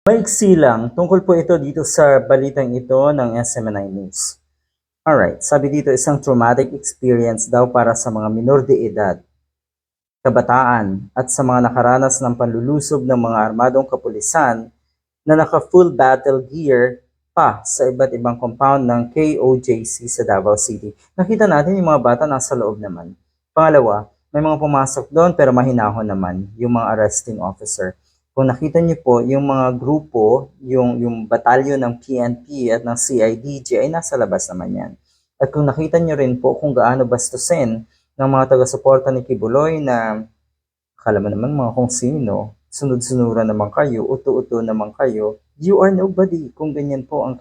Maiksi lang, tungkol po ito dito sa balitang ito ng SMNI News. Alright, sabi dito isang traumatic experience daw para sa mga minor de edad, kabataan at sa mga nakaranas ng panlulusob ng mga armadong kapulisan na naka-full battle gear pa sa iba't ibang compound ng KOJC sa Davao City. Nakita natin yung mga bata nasa loob naman. Pangalawa, may mga pumasok doon pero mahinahon naman yung mga arresting officer. Kung nakita niyo po, yung mga grupo, yung, yung batalyon ng PNP at ng CIDG ay nasa labas naman yan. At kung nakita niyo rin po kung gaano bastusin ng mga taga-suporta ni Kibuloy na akala mo naman mga kung sino, sunod-sunuran naman kayo, uto-uto naman kayo, you are nobody kung ganyan po ang,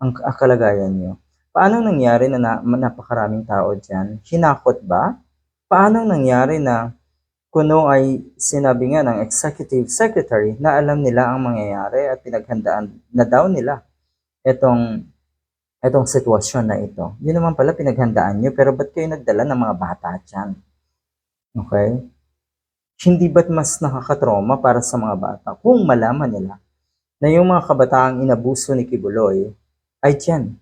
ang, ang kalagayan niyo. Paano nangyari na, na napakaraming tao dyan? Hinakot ba? Paano nangyari na kuno ay sinabi nga ng executive secretary na alam nila ang mangyayari at pinaghandaan na daw nila itong itong sitwasyon na ito. Yun naman pala pinaghandaan nyo, pero ba't kayo nagdala ng mga bata dyan? Okay? Hindi ba't mas nakakatroma para sa mga bata kung malaman nila na yung mga kabataang inabuso ni Kibuloy ay dyan.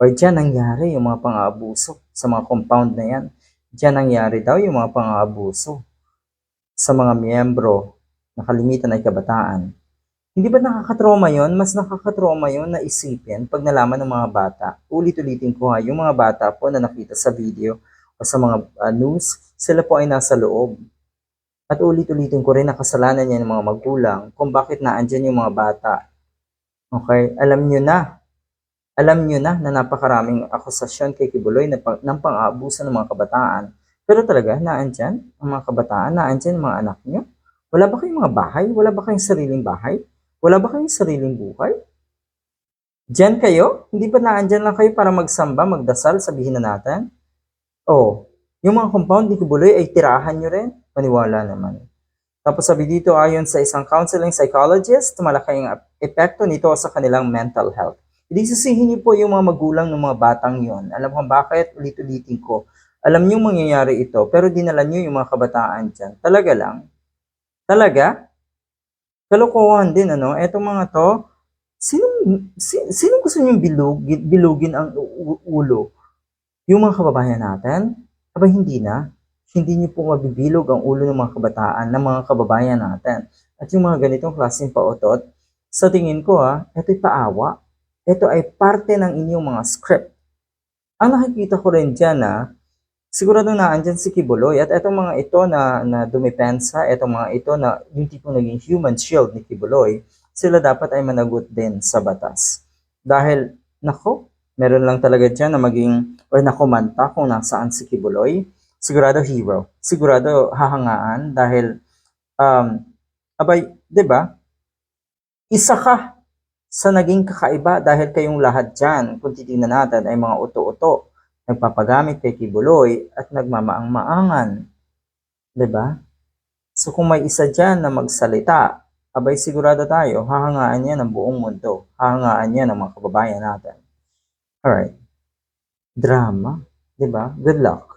O dyan nangyari yung mga pang-aabuso sa mga compound na yan. Dyan nangyari daw yung mga pang-aabuso sa mga miyembro na kalimitan ay kabataan. Hindi ba nakakatroma yon? Mas nakakatroma yon na isipin pag nalaman ng mga bata. Ulit-ulitin ko ha, yung mga bata po na nakita sa video o sa mga uh, news, sila po ay nasa loob. At ulit-ulitin ko rin na kasalanan niya ng mga magulang kung bakit naandyan yung mga bata. Okay? Alam nyo na. Alam nyo na na napakaraming akusasyon kay Kibuloy na pang, ng pang-aabuso ng mga kabataan. Pero talaga, naandyan ang mga kabataan, naandyan ang mga anak nyo. Wala ba kayong mga bahay? Wala ba kayong sariling bahay? Wala ba kayong sariling buhay? Diyan kayo? Hindi ba naandyan lang kayo para magsamba, magdasal, sabihin na natin? Oh, yung mga compound ni Kibuloy ay tirahan nyo rin? Maniwala naman. Tapos sabi dito, ayon sa isang counseling psychologist, malaki ang epekto nito sa kanilang mental health. Hindi sisihin niyo po yung mga magulang ng mga batang yon. Alam ko bakit? Ulit-ulitin ko. Alam niyo mangyayari ito, pero dinala niyo yung mga kabataan dyan. Talaga lang? Talaga? Kalokohan din, ano? Etong mga to, sino, si, sino gusto niyong bilugin, bilugin ang ulo? Yung mga kababayan natin? Aba, hindi na. Hindi niyo po mabibilog ang ulo ng mga kabataan, ng mga kababayan natin. At yung mga ganitong klaseng pautot, sa tingin ko ha, ito'y paawa. Ito ay parte ng inyong mga script. Ang nakikita ko rin dyan na, sigurado na andyan si Kibuloy at etong mga ito na, na dumipensa, etong mga ito na yung tipong naging human shield ni Kibuloy, sila dapat ay managot din sa batas. Dahil, nako, meron lang talaga dyan na maging, or nakumanta kung nasaan si Kibuloy, sigurado hero, sigurado hahangaan dahil, um, abay, ba? Isa ka sa naging kakaiba dahil kayong lahat dyan, kung titingnan natin, ay mga uto-uto, nagpapagamit kay Kibuloy at nagmamaang-maangan. ba? So kung may isa dyan na magsalita, abay sigurado tayo, hahangaan niya ng buong mundo. Hahangaan niya ng mga kababayan natin. Alright. Drama. ba? Good luck.